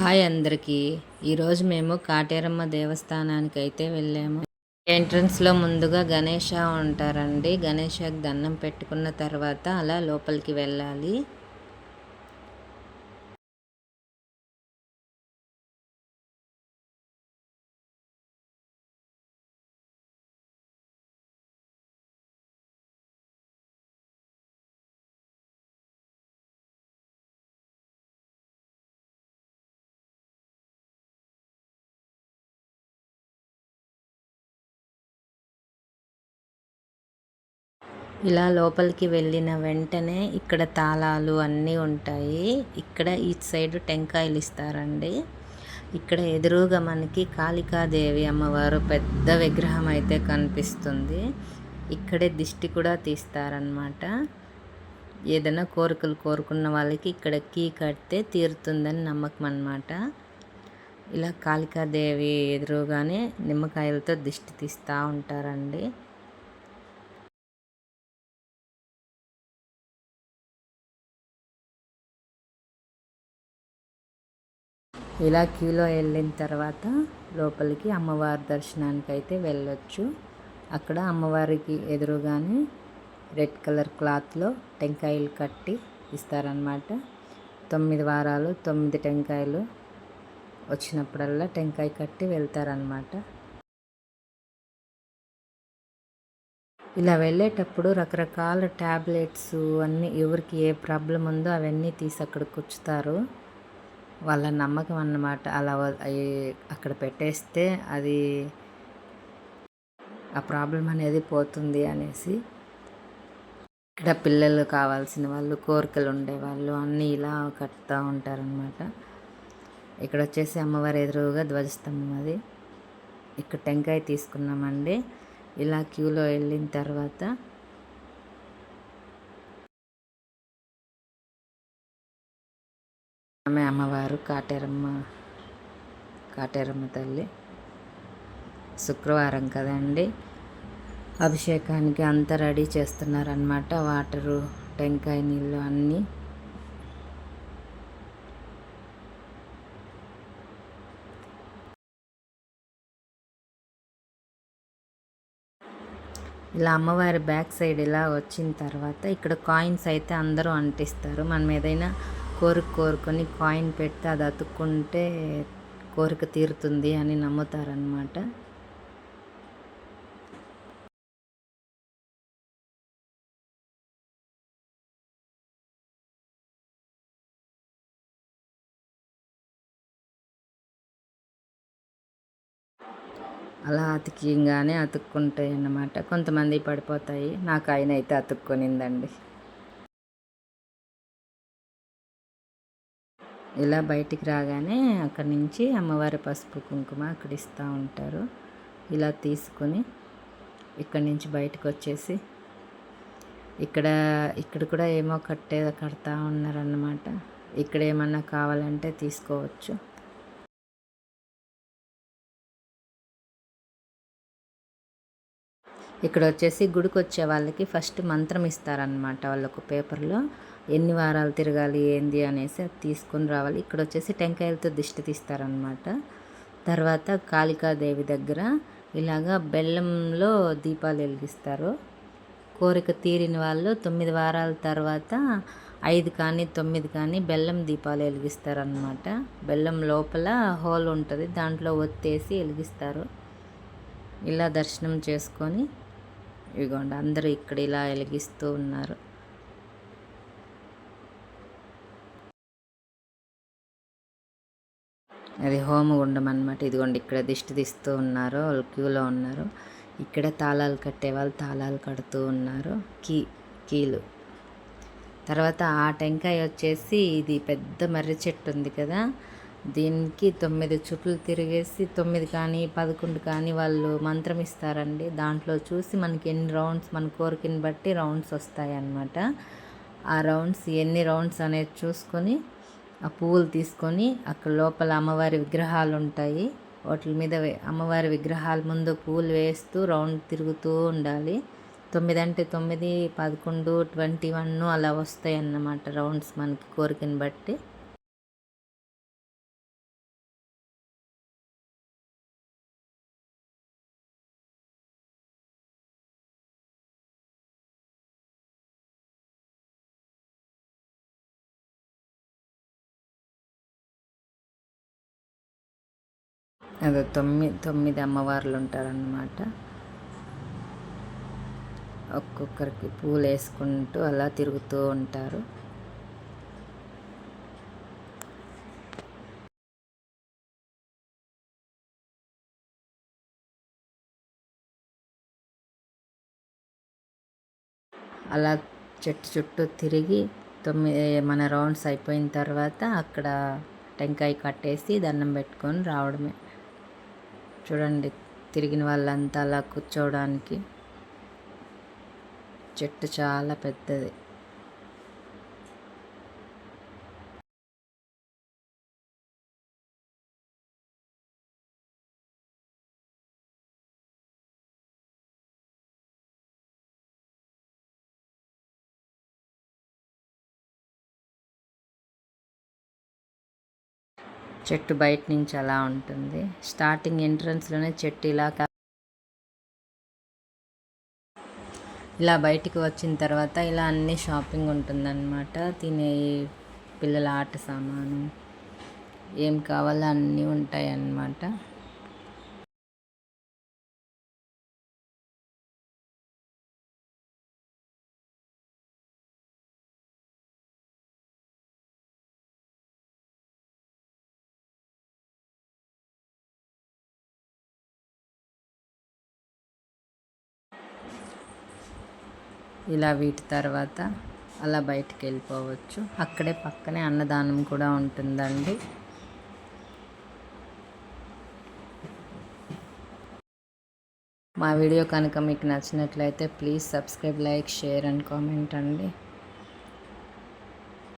Hi అందరికీ. ఈరోజు మేము కాటేరమ్మ దేవస్థానానికి అయితే వెళ్ళాము ఎంట్రన్స్లో ముందుగా గణేష ఉంటారండి. గణేషకి దండం పెట్టుకున్న తర్వాత అలా లోపలికి వెళ్ళాలి. ఇలా లోపలికి వెళ్ళిన వెంటనే ఇక్కడ తాళాలు అన్నీ ఉంటాయి. ఇక్కడ ఈ సైడ్ టెంకాయలు ఇస్తారండి. ఇక్కడ ఎదురుగా మనకి కాళికాదేవి అమ్మవారు పెద్ద విగ్రహం అయితే కనిపిస్తుంది. ఇక్కడే దిష్టి కూడా తీస్తారనమాట ఏదైనా కోరికలు కోరుకున్న వాళ్ళకి ఇక్కడ కీ కడితే తీరుతుందని నమ్మకం అనమాట ఇలా కాళికాదేవి ఎదురుగానే నిమ్మకాయలతో దిష్టి తీస్తూ ఉంటారండి. ఇలా క్యూలో వెళ్ళిన తర్వాత లోపలికి అమ్మవారి దర్శనానికి అయితే వెళ్ళొచ్చు. అక్కడ అమ్మవారికి ఎదురుగానే రెడ్ కలర్ క్లాత్లో టెంకాయలు కట్టి ఇస్తారనమాట తొమ్మిది వారాలు తొమ్మిది టెంకాయలు వచ్చినప్పుడల్లా టెంకాయ కట్టి వెళ్తారనమాట ఇలా వెళ్ళేటప్పుడు రకరకాల ట్యాబ్లెట్స్ అన్నీ ఎవరికి ఏ ప్రాబ్లం ఉందో అవన్నీ తీసి అక్కడ కూర్చుతారు. వాళ్ళ నమ్మకం అన్నమాట. అలా అక్కడ పెట్టేస్తే అది ఆ ప్రాబ్లం అనేది పోతుంది అనేసి ఇక్కడ పిల్లలు కావాల్సిన వాళ్ళు కోరికలు ఉండేవాళ్ళు అన్నీ ఇలా కట్టుతూ ఉంటారనమాట ఇక్కడ వచ్చేసి అమ్మవారి ఎదురుగా ధ్వజస్తంభం అది. ఇక్కడ టెంకాయ తీసుకున్నామండి. ఇలా క్యూలో వెళ్ళిన తర్వాత ఆమె అమ్మవారు కాటేరమ్మ కాటేరమ్మ తల్లి. శుక్రవారం కదండి. అభిషేకానికి అంతా రెడీ చేస్తున్నారనమాట వాటరు టెంకాయ నీళ్ళు అన్నీ. ఇలా అమ్మవారి బ్యాక్ సైడ్ ఇలా వచ్చిన తర్వాత ఇక్కడ కాయిన్స్ అయితే అందరూ అంటిస్తారు. మనం ఏదైనా కోరిక కోరుకొని కాయిన్ పెడితే అది అతుక్కుంటే కోరిక తీరుతుంది అని నమ్ముతారనమాట అలా అతికింగానే అతుక్కుంటాయి అన్నమాట కొంతమంది పడిపోతాయి. నాకు ఆయన అయితే అతుక్కొనిందండి. ఇలా బయటికి రాగానే అక్కడి నుంచి అమ్మవారి పసుపు కుంకుమ అక్కడ ఇస్తూ ఉంటారు. ఇలా తీసుకొని ఇక్కడి నుంచి బయటకు వచ్చేసి ఇక్కడ ఇక్కడ కూడా ఏమో కట్టే కడతా ఉన్నారన్నమాట. ఇక్కడ ఏమన్నా కావాలంటే తీసుకోవచ్చు. ఇక్కడ వచ్చేసి గుడికి వచ్చే వాళ్ళకి ఫస్ట్ మంత్రం ఇస్తారనమాట వాళ్ళకు పేపర్లో. ఎన్ని వారాలు తిరగాలి ఏంది అనేసి అది తీసుకొని రావాలి. ఇక్కడ వచ్చేసి టెంకాయలతో దిష్టి తీస్తారనమాట తర్వాత కాళికాదేవి దగ్గర ఇలాగా బెల్లంలో దీపాలు వెలిగిస్తారు. కోరిక తీరిన వాళ్ళు తొమ్మిది వారాల తర్వాత ఐదు కానీ తొమ్మిది కానీ బెల్లం దీపాలు వెలిగిస్తారనమాట బెల్లం లోపల హోల్ ఉంటుంది దాంట్లో ఒత్తేసి వెలిగిస్తారు. ఇలా దర్శనం చేసుకొని ఇదిగోండి అందరూ ఇక్కడ ఇలా వెలిగిస్తూ ఉన్నారు. అది హోమగుండం అనమాట ఇదిగోండి ఇక్కడ దిష్టి తీస్తూ ఉన్నారు వాళ్ళు క్యూలో ఉన్నారు. ఇక్కడ తాళాలు కట్టే వాళ్ళు తాళాలు కడుతూ ఉన్నారు. కీ కీలు. తర్వాత ఆ టెంకాయ వచ్చేసి ఇది పెద్ద మర్రి చెట్టు ఉంది కదా. దీనికి తొమ్మిది చుట్లు తిరిగేసి తొమ్మిది కానీ పదకొండు కానీ వాళ్ళు మంత్రం ఇస్తారండి. దాంట్లో చూసి మనకి ఎన్ని రౌండ్స్ మన కోరికని బట్టి రౌండ్స్ వస్తాయి అన్నమాట ఆ రౌండ్స్ ఎన్ని రౌండ్స్ అనేది చూసుకొని ఆ పువ్వులు తీసుకొని అక్కడ లోపల అమ్మవారి విగ్రహాలు ఉంటాయి వాటి మీద అమ్మవారి విగ్రహాల ముందు పువ్వులు వేస్తూ రౌండ్ తిరుగుతూ ఉండాలి. తొమ్మిది అంటే తొమ్మిది పదకొండు ట్వంటీ వన్ అలా వస్తాయి అన్నమాట రౌండ్స్ మనకి కోరికని బట్టి. అదో తొమ్మిది తొమ్మిది అమ్మవార్లు ఉంటారన్నమాట ఒక్కొక్కరికి పూలు వేసుకుంటూ అలా తిరుగుతూ ఉంటారు. అలా చెట్టు చుట్టూ తిరిగి తొమ్మిది మన రౌండ్స్ అయిపోయిన తర్వాత అక్కడ టెంకాయ కట్టేసి దండం పెట్టుకొని రావడమే. చూడండి తిరిగిన వాళ్ళంతా అలా కూర్చోవడానికి. చెట్టు చాలా పెద్దది. చెట్టు బయట నుంచి అలా ఉంటుంది. స్టార్టింగ్ ఎంట్రన్స్లోనే చెట్టు ఇలా ఇలా బయటికి వచ్చిన తర్వాత ఇలా అన్ని షాపింగ్ ఉంటుందన్నమాట. తినే పిల్లల ఆట సామాను ఏం కావాలో అన్నీ ఉంటాయి ఇలా వీటి తర్వాత అలా బయటికి వెళ్ళిపోవచ్చు. అక్కడే పక్కనే అన్నదానం కూడా ఉంటుందండి. మా వీడియో కనుక మీకు నచ్చినట్లయితే please subscribe like share and comment అండి.